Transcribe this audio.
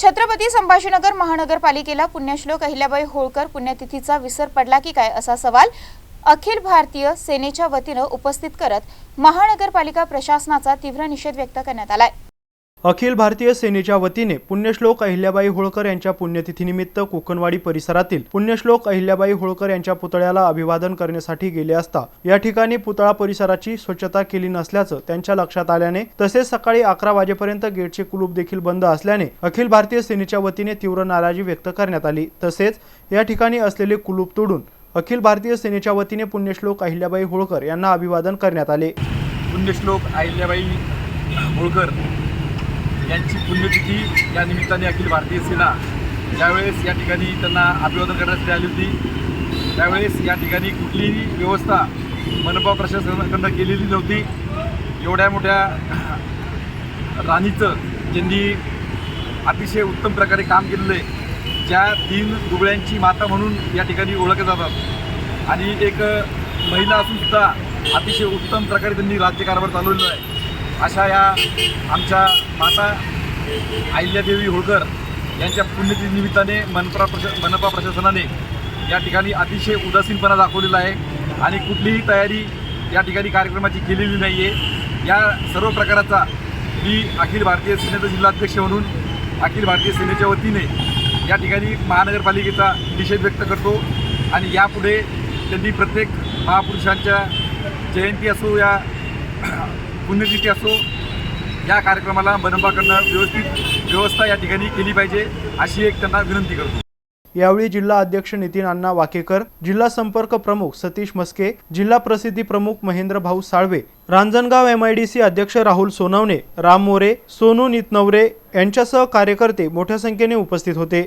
छत्रपती संभाजीनगर महानगरपालिकेला पुण्यश्लोक अहिल्याबाई होळकर पुण्यतिथीचा विसर पडला की काय असा सवाल अखिल भारतीय सेनेच्या वतीनं उपस्थित करत महानगरपालिका प्रशासनाचा तीव्र निषेध व्यक्त करण्यात आलाय. अखिल भारतीय सेनेच्या वतीने पुण्यश्लोक अहिल्याबाई होळकर यांच्या पुण्यतिथीनिमित्त कोकणवाडी परिसरातील पुण्यश्लोक अहिल्याबाई होळकर यांच्या पुतळ्याला अभिवादन करण्यासाठी गेले असता या ठिकाणी पुतळा परिसराची स्वच्छता केली नसल्याचं त्यांच्या लक्षात आल्याने तसेच सकाळी अकरा वाजेपर्यंत गेटचे कुलूप देखील बंद असल्याने अखिल भारतीय सेनेच्या वतीने तीव्र नाराजी व्यक्त करण्यात आली. तसेच या ठिकाणी असलेले कुलूप तोडून अखिल भारतीय सेनेच्या वतीने पुण्यश्लोक अहिल्याबाई होळकर यांना अभिवादन करण्यात आले. पुण्यश्लोक अहिल्याबाई होळकर यांची पुण्यतिथी या निमित्ताने अखिल भारतीय सेना ज्यावेळेस या ठिकाणी त्यांना अभिवादन करण्यासाठी आली होती त्यावेळेस या ठिकाणी कुठलीही व्यवस्था मनपा प्रशासनाकडनं केलेली नव्हती. एवढ्या मोठ्या राणीचं ज्यांनी अतिशय उत्तम प्रकारे काम केलेलं आहे ज्या तीन दुबळ्यांची माता म्हणून या ठिकाणी ओळखल्या जातात. आणि एक महिला असून सुद्धा अतिशय उत्तम प्रकारे त्यांनी राज्यकारभार चालवलेला आहे. अशा या आमच्या माता अहिल्यादेवी होळकर यांच्या पुण्यतिनिमित्ताने मनपा प्रशा मनपा प्रशासनाने या ठिकाणी अतिशय उदासीनपणा दाखवलेला आहे आणि कुठलीही तयारी या ठिकाणी कार्यक्रमाची केलेली नाही आहे या सर्व प्रकाराचा मी अखिल भारतीय सेनेचा जिल्हाध्यक्ष म्हणून अखिल भारतीय सेनेच्या वतीने या ठिकाणी महानगरपालिकेचा निषेध व्यक्त करतो आणि यापुढे त्यांनी प्रत्येक महापुरुषांच्या जयंती असो या पुण्यतिथी असो या कार्यक्रमाला मनपाकडनं व्यवस्थित व्यवस्था या ठिकाणी केली पाहिजे अशी एक त्यांना विनंती करतो. यावेळी जिल्हा अध्यक्ष नितीन अण्णा वाकेकर जिल्हा संपर्क प्रमुख सतीश मस्के जिल्हा प्रसिद्धी प्रमुख Mahendra Bhau Salve Ranjangaon M I D C अध्यक्ष राहुल सोनवणे राम मोरे सोनू नितनवरे यांच्यासह कार्यकर्ते मोठ्या संख्येने उपस्थित होते.